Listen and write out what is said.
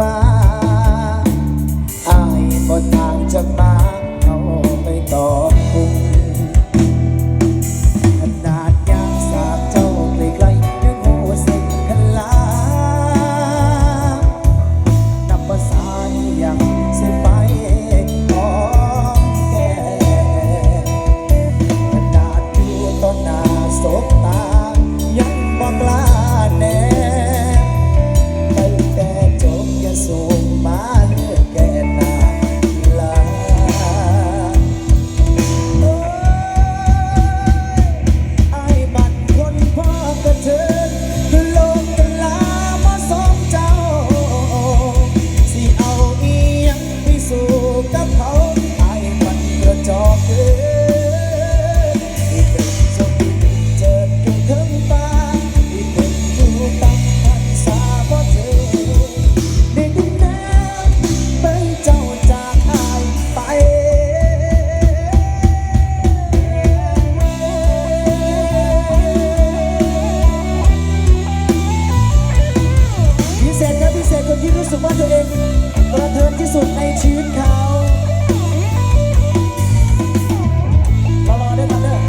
มาอายบ่ต่างจากมา ตัวเองประเทิงที่สุดในชีวิตเขา